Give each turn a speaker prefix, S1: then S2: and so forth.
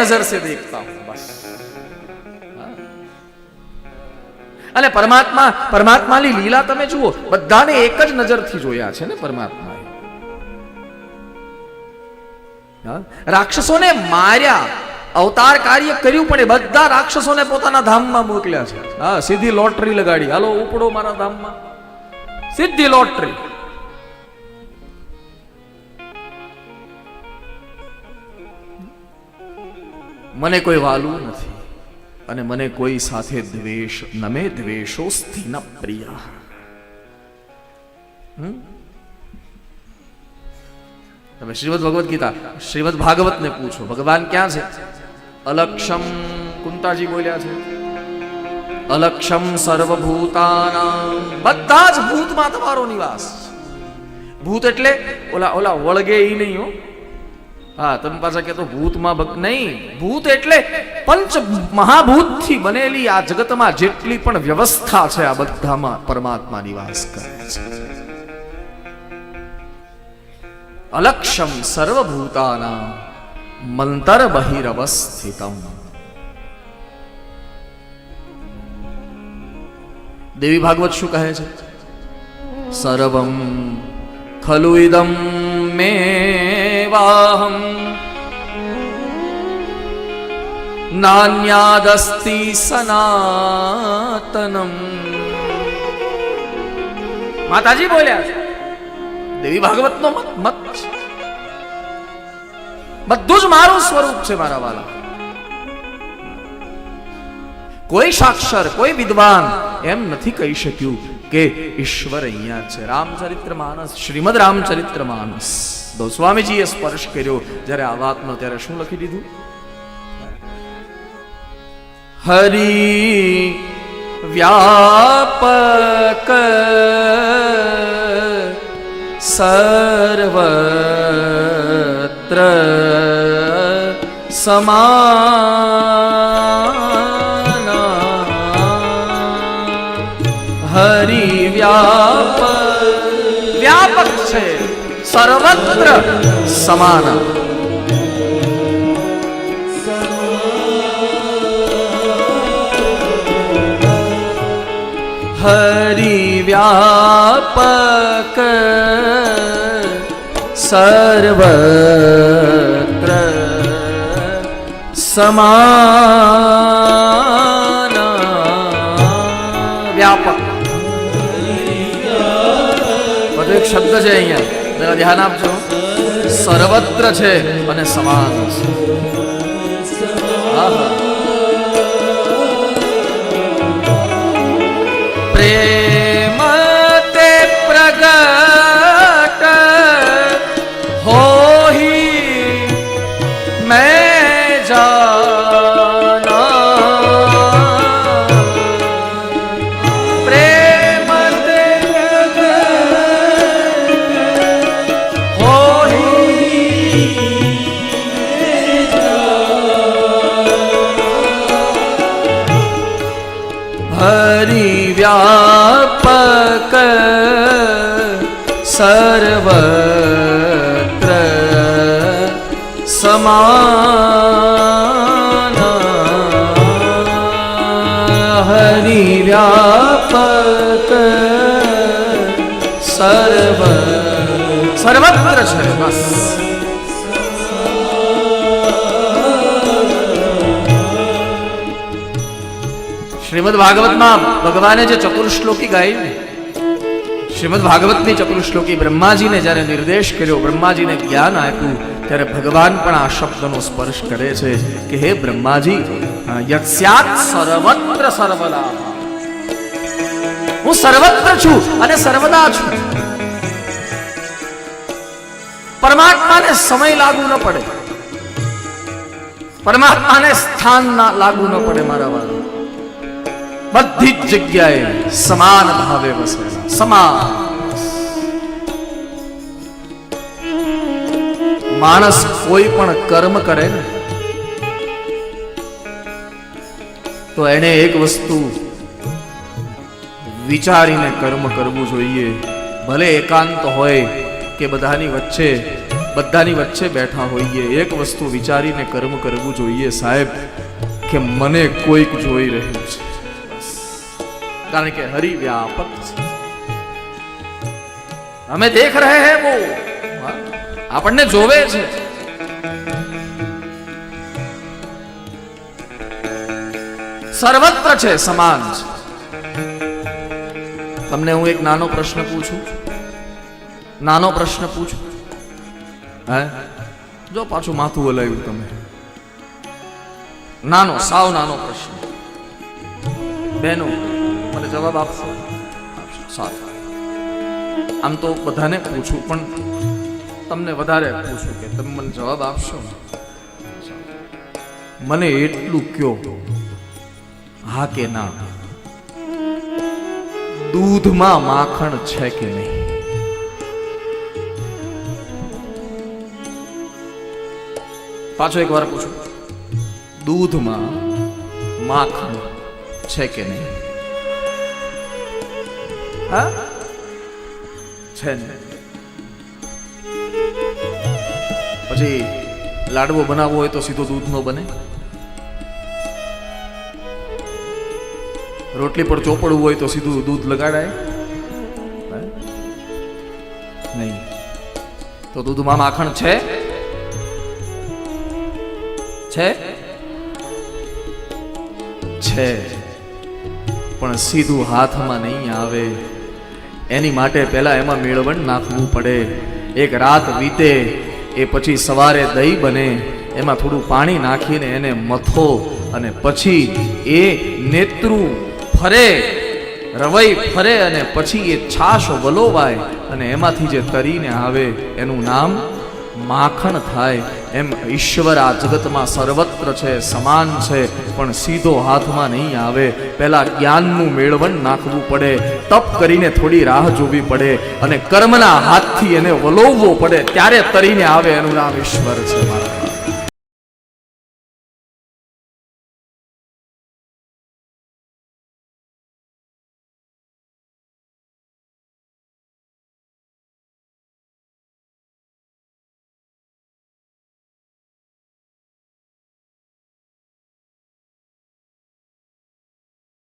S1: नजर से देखता हूं बस હા. અને પરમાત્મા પરમાત્માની લીલા તમે જુઓ બધાને એક જ નજરથી જોયા છે ને પરમાત્માએ હા? રાક્ષસોને માર્યા અવતાર કાર્ય કર્યું પણ એ બધા રાક્ષસોને પોતાના ધામમાં મોકલ્યા છે હા સીધી લોટરી લગાડી હાલો ઉપડો મારા ધામમાં સીધી લોટરી મને કોઈ વાલું નથી અને મને કોઈ સાથે દ્વેષ નમે દ્વેષો સ્થિન પ્રિય? તમે શ્રીમદ ભગવદ્ ગીતા, શ્રીમદ ભાગવત ને પૂછો, ભગવાન ક્યાં છે? અલક્ષમ, કુંતાજી બોલ્યા છે. અલક્ષમ સર્વભૂતાના, બધા જ ભૂતમાં તમારો નિવાસ ભૂત એટલે ઓલા ઓલા વળગે એ નહીં હો. હા, તમે પાછા કહેતો ભૂતમાં ભક્ત નહીં, ભૂત એટલે પંચ મહાભૂતથી બનેલી આ જગતમાં જેટલી પણ વ્યવસ્થા છે આ બધામાં પરમાત્મા નિવાસ કરે છે. અલક્ષમ સર્વભૂતાના મંતર બહિરવસ્થિતમ. દેવી ભાગવત શું કહે છે? સર્વમ ખલુ ઇદમ મે વાહમ नान्यादस्ति સનાતનમ માતાજી બોલ્યા છે દેવી ભાગવતનો મત મત બધું જ મારું સ્વરૂપ છે મારા વાલા. કોઈ સાક્ષર, કોઈ વિદ્વાન એમ નથી કહી શક્યું. કે ઈશ્વર અહીંયા છે. રામચરિત્ર માનસ શ્રીમદ રામચરિત્ર માનસ ગોસ્વામીજીએ સ્પર્શ કર્યો. જ્યારે આ વાતનો ત્યારે શું લખી દીધું? હરિ વ્યાપક સર્વત્ર સમાના વ્યાપક છે. સર્વત્ર સમાન. હરિ વ્યાપક સર્વત્ર સમાન. વ્યાપક. એક શબ્દ છે અહીંયા. જરા ધ્યાન આપજો. સર્વત્ર છે અને સમાન છે. પ્રેમ હરિ વ્યાપક સર્વત્ર સમાન सर्व વ્યાપક સર્વ શ્રીમદ ભાગવતમાં ભગવાને જે ચતુર્શ્લોકી ગાયું શ્રીમદ ભાગવતની ચતુર્શ્લોકી બ્રહ્માજીને જ્યારે નિર્દેશ કર્યો, બ્રહ્માજીને જ્ઞાન આપ્યું, ત્યારે ભગવાન પણ આ શબ્દનો સ્પર્શ કરે છે કે હે બ્રહ્માજી યત્સ્યાત સર્વત્ર સર્વદા હું સર્વત્ર છું અને સર્વદા છું. પરમાત્માને સમય લાગુ ન પડે. પરમાત્માને સ્થાન ના લાગુ ન પડે મારા વાળા. બધી જગ્યાએ સમાન ભાવે વસેલા સમાન. માણસ કોઈ પણ કર્મ કરે ને, તો એને એક વસ્તુ વિચારીને કર્મ કરવું જોઈએ. ભલે એકાંત હોય કે બધાની વચ્ચે બધાની વચ્ચે બેઠા હોઈએ, એક વસ્તુ વિચારીને કર્મ કરવું જોઈએ સાહેબ, કે મને કોઈક જોઈ રહ્યું છે. કારણ કે વ્યાપક છે. અમે દેખ રહે હે વો આપણને જોવે છે. સર્વત્ર છે સમાન છે. તમને હું એક નાનો પ્રશ્ન પૂછું? નાનો પ્રશ્ન પૂછું? હે? જો પાછું માથું હલાવ્યું તમે. નાનો, સાવ નાનો પ્રશ્ન. બેનો મને જવાબ આપશો. સારું. આમ તો બધાને પૂછું, પણ તમને વધારે પૂછું કે તમે મને જવાબ આપશો? મને એટલું કયો, હા કે ના? દૂધમાં માખણ છે કે નહીં? પાછો એક વાર પૂછું. દૂધમાં માખણ છે કે નહીં? હા? છે પછી લાડવો બનાવવો હોય તો સીધો દૂધનો બને. રોટલી પર ચોપડવું હોય તો સીધું દૂધ લગાડાય. નહીં. તો દૂધમાં માખણ છે? છે? છે. પણ સીધું હાથમાં નહીં આવે. એની માટે પહેલાં એમાં મેળવણ નાખવું પડે. એક રાત વીતે, એ પછી સવારે દહીં બને. એમાં થોડું પાણી નાખીને એને મથો અને પછી એ નેત્રું ફરે, રવઈ ફરે અને પછી એ છાશ વલોવાય અને એમાંથી જે તરીને આવે એનું નામ માખણ થાય એમ ઈશ્વર આ જગતમાં સર્વત્ર છે, સમાન છે, પણ સીધો હાથમાં નહીં આવે. પહેલાં જ્ઞાનનું મેળવણ નાખવું પડે, તપ કરીને થોડી રાહ જોવી પડે અને કર્મના હાથથી એને વલોવવો પડે, ત્યારે તરીને આવે એનું નામ ઈશ્વર છે મારા.